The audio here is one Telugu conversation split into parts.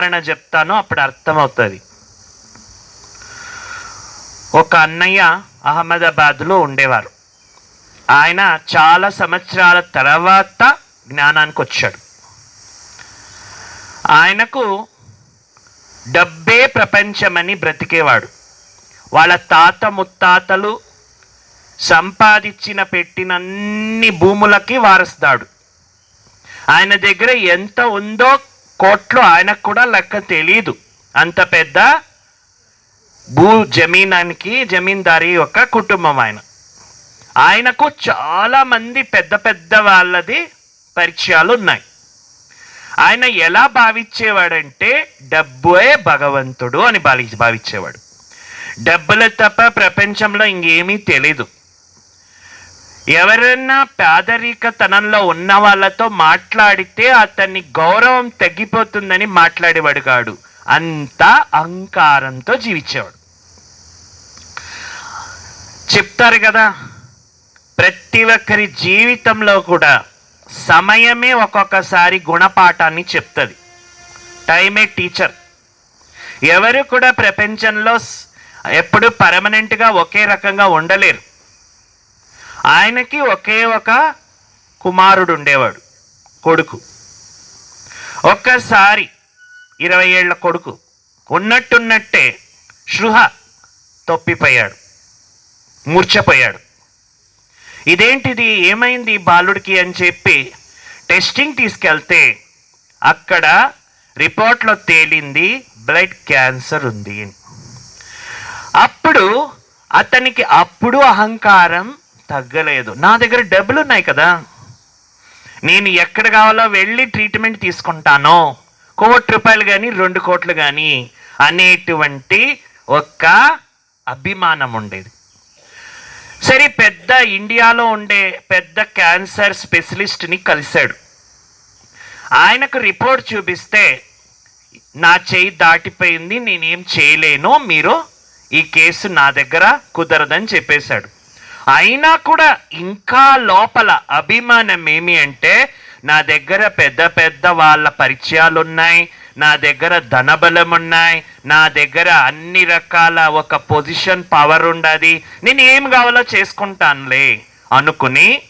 ఉదాహరణ చెప్తాను అప్పుడు అర్థమవుతుంది. ఒక అన్నయ్య అహ్మదాబాద్లో ఉండేవారు. ఆయన చాలా సంవత్సరాల తర్వాత జ్ఞానానికి వచ్చాడు ఆయనకు డబ్బే ప్రపంచమని బ్రతికేవాడు. వాళ్ళ తాత ముత్తాతలు సంపాదించిన పెట్టినన్ని భూములకి వారసుదాడు ఆయన దగ్గర ఎంత ఉందో కోట్లు ఆయనకు కూడా లెక్క తెలియదు అంత పెద్ద భూ జమీనానికి జమీందారీ యొక్క కుటుంబం ఆయన. ఆయనకు చాలామంది పెద్ద పెద్ద వాళ్ళది పరిచయాలు ఉన్నాయి. ఆయన ఎలా భావించేవాడంటే డబ్బే భగవంతుడు అని భావి భావించేవాడు. డబ్బులు తప్ప ప్రపంచంలో ఇంకేమీ తెలీదు. ఎవరైనా పేదరికతనంలో ఉన్న వాళ్ళతో మాట్లాడితే అతన్ని గౌరవం తగ్గిపోతుందని మాట్లాడేవాడు కాడు. అంతా అహంకారంతో జీవించేవాడు. చెప్తారు కదా ప్రతి ఒక్కరి జీవితంలో కూడా సమయమే ఒక్కొక్కసారి గుణపాఠాన్ని చెప్తుంది. టైమే టీచర్. ఎవరు కూడా ప్రపంచంలో ఎప్పుడు పర్మనెంట్గా ఒకే రకంగా ఉండలేరు. ఆయనకి ఒకే ఒక కుమారుడు ఉండేవాడు కొడుకు. ఒక్కసారి ఇరవై ఏళ్ళ కొడుకు ఉన్నట్టున్నట్టే శృహ తొప్పిపోయాడు మూర్ఛపోయాడు. ఇదేంటిది ఏమైంది బాలుడికి అని చెప్పి టెస్టింగ్ తీసుకెళ్తే అక్కడ రిపోర్ట్లో తేలింది బ్లడ్ క్యాన్సర్ ఉంది అప్పుడు అతనికి అప్పుడు అహంకారం తగ్గలేదు. నా దగ్గర డబ్బులు ఉన్నాయి కదా. నేను ఎక్కడ కావాలో వెళ్ళి ట్రీట్మెంట్ తీసుకుంటానో. కోటి రూపాయలు కానీ రెండు కోట్లు కానీ అనేటువంటి ఒక అభిమానం ఉండేది. సరే పెద్ద ఇండియాలో ఉండే పెద్ద క్యాన్సర్ స్పెషలిస్ట్ని కలిశాడు. ఆయనకు రిపోర్ట్ చూపిస్తే నా చేయి దాటిపోయింది నేనేం చేయలేను మీరు ఈ కేసు నా దగ్గర కుదరదని చెప్పేశాడు. అయినా కూడా ఇంకా లోపల అభిమానం ఏమి అంటే నా దగ్గర పెద్ద పెద్ద వాళ్ళ పరిచయాలు ఉన్నాయి నా దగ్గర ధనబలం ఉన్నాయి నా దగ్గర అన్ని రకాల ఒక పొజిషన్ పవర్ ఉండదు. నేను ఏం కావాలో చేసుకుంటానులే అనుకుని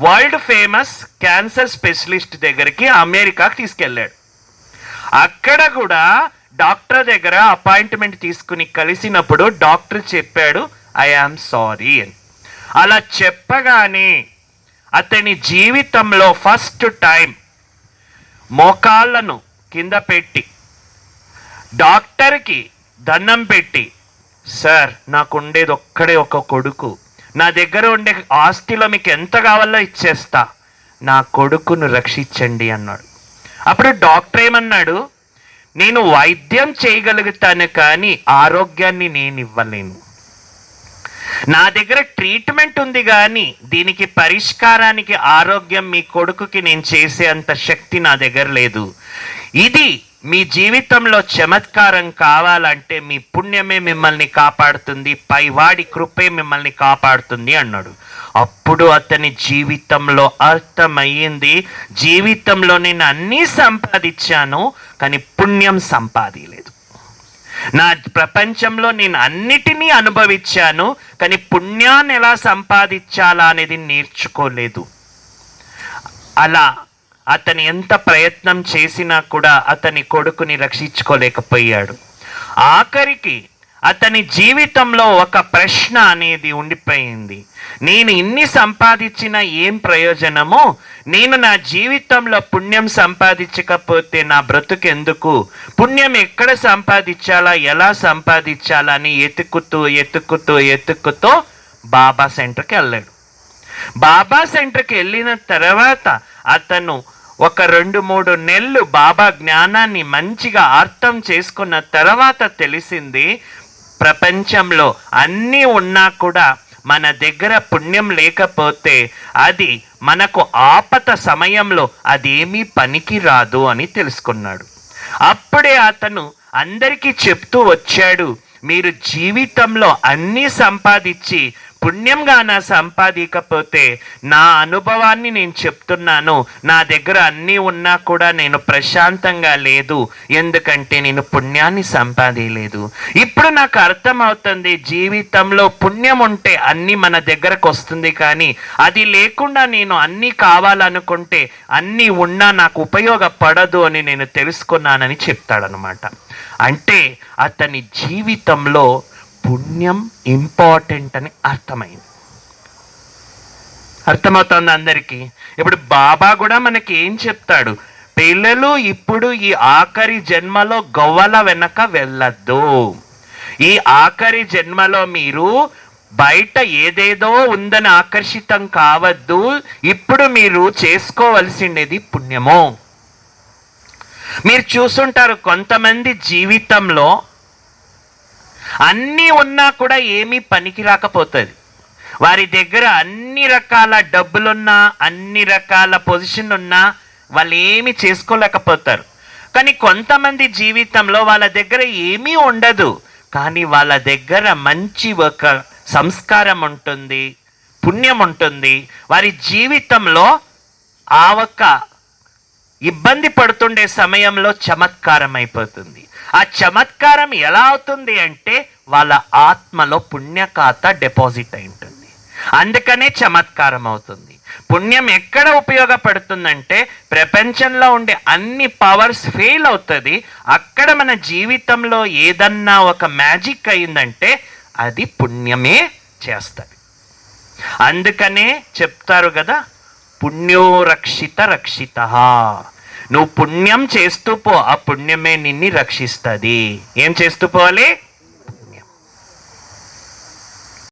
వరల్డ్ ఫేమస్ క్యాన్సర్ స్పెషలిస్ట్ దగ్గరికి అమెరికాకి తీసుకెళ్ళాడు. అక్కడ కూడా డాక్టర్ దగ్గర అపాయింట్మెంట్ తీసుకుని కలిసినప్పుడు డాక్టర్ చెప్పాడు ఐ ఆమ్ సారీ అని. అలా చెప్పగానే అతని జీవితంలో ఫస్ట్ టైం మోకాళ్ళను కింద పెట్టి డాక్టర్కి దండం పెట్టి సార్ నాకు ఉండేది ఒక్కడే ఒక కొడుకు. నా దగ్గర ఉండే ఆస్తిలో మీకు ఎంత కావాలో ఇచ్చేస్తా. నా కొడుకును రక్షించండి అన్నాడు. అప్పుడు డాక్టర్ ఏమన్నాడు? నేను వైద్యం చేయగలుగుతాను కానీ ఆరోగ్యాన్ని నేను ఇవ్వలేను నా దగ్గర ట్రీట్మెంట్ ఉంది కానీ దీనికి పరిష్కారానికి ఆరోగ్యం మీ కొడుకుకి నేను చేసే అంత శక్తి నా దగ్గర లేదు. ఇది మీ జీవితంలో చమత్కారం కావాలంటే మీ పుణ్యమే మిమ్మల్ని కాపాడుతుంది పైవాడి కృపే మిమ్మల్ని కాపాడుతుంది అన్నాడు. అప్పుడు అతని జీవితంలో అర్థమయ్యింది. జీవితంలో నేను అన్నీ సంపాదించాను కానీ పుణ్యం సంపాదించలేదు నా ప్రపంచంలో నేను అన్నిటినీ అనుభవించాను కానీ పుణ్యాన్ని ఎలా సంపాదించాలా అనేది నేర్చుకోలేదు. అలా అతని ఎంత ప్రయత్నం చేసినా కూడా అతని కొడుకుని రక్షించుకోలేకపోయాడు. ఆఖరికి అతని జీవితంలో ఒక ప్రశ్న అనేది ఉండిపోయింది. నేను ఇన్ని సంపాదించిన ఏం ప్రయోజనమో? నేను నా జీవితంలో పుణ్యం సంపాదించకపోతే నా బ్రతుకెందుకు? పుణ్యం ఎక్కడ సంపాదించాలా? ఎలా సంపాదించాలా? అని ఎతుకుతూ ఎతుకుతూ ఎతుకుతూ బాబా సెంటర్కి వెళ్ళాడు. బాబా సెంటర్కి వెళ్ళిన తర్వాత అతను ఒక రెండు మూడు నెలలు బాబా జ్ఞానాన్ని మంచిగా అర్థం చేసుకున్న తర్వాత తెలిసింది ప్రపంచంలో అన్నీ ఉన్నా కూడా మన దగ్గర పుణ్యం లేకపోతే అది మనకు ఆపత సమయంలో అదేమీ పనికి రాదు అని తెలుసుకున్నాడు. అప్పుడే అతను అందరికీ చెప్తూ వచ్చాడు మీరు జీవితంలో అన్నీ సంపాదించి పుణ్యంగా నా సంపాదికపోతే నా అనుభవాన్ని నేను చెప్తున్నాను. నా దగ్గర అన్నీ ఉన్నా కూడా నేను ప్రశాంతంగా లేదు. ఎందుకంటే నేను పుణ్యాన్ని సంపాదించలేదు ఇప్పుడు నాకు అర్థమవుతుంది జీవితంలో పుణ్యం ఉంటే అన్నీ మన దగ్గరకు వస్తుంది కానీ అది లేకుండా నేను అన్నీ కావాలనుకుంటే అన్నీ ఉన్నా నాకు ఉపయోగపడదు అని నేను తెలుసుకున్నానని చెప్తాడనమాట అంటే అతని జీవితంలో పుణ్యం ఇంపార్టెంట్ అని అర్థమైంది. అర్థమవుతుంది అందరికీ? ఇప్పుడు బాబా కూడా మనకి ఏం చెప్తాడు? పిల్లలు ఇప్పుడు ఈ ఆఖరి జన్మలో గవ్వల వెనక వెళ్ళద్దు. ఈ ఆఖరి జన్మలో మీరు బయట ఏదేదో ఉందని ఆకర్షితం కావద్దు. ఇప్పుడు మీరు చేసుకోవలసిండేది పుణ్యము. మీరు చూసుంటారు కొంతమంది జీవితంలో అన్నీ ఉన్నా కూడా ఏమీ పనికి రాకపోతుంది. వారి దగ్గర అన్ని రకాల డబ్బులున్నా అన్ని రకాల పొజిషన్ ఉన్నా వాళ్ళు ఏమీ చేసుకోలేకపోతారు. కానీ కొంతమంది జీవితంలో వాళ్ళ దగ్గర ఏమీ ఉండదు. కానీ వాళ్ళ దగ్గర మంచి ఒక సంస్కారం ఉంటుంది పుణ్యం ఉంటుంది. వారి జీవితంలో ఆ ఒక్క ఇబ్బంది పడుతుండే సమయంలో చమత్కారం అయిపోతుంది ఆ చమత్కారం ఎలా అవుతుంది అంటే వాళ్ళ ఆత్మలో పుణ్య ఖాతా డిపాజిట్ అయి ఉంటుంది అందుకనే చమత్కారం అవుతుంది. పుణ్యం ఎక్కడ ఉపయోగపడుతుందంటే ప్రపంచంలో ఉండే అన్ని పవర్స్ ఫెయిల్ అవుతుంది. అక్కడ మన జీవితంలో ఏదన్నా ఒక మ్యాజిక్ అయిందంటే అది పుణ్యమే చేస్తుంది. అందుకనే చెప్తారు కదా పుణ్యో రక్షిత రక్షిత. నువ్వు పుణ్యం చేస్తూ పో ఆ పుణ్యమే నిన్ని రక్షిస్తుంది. ఏం చేస్తూ పోవాలి?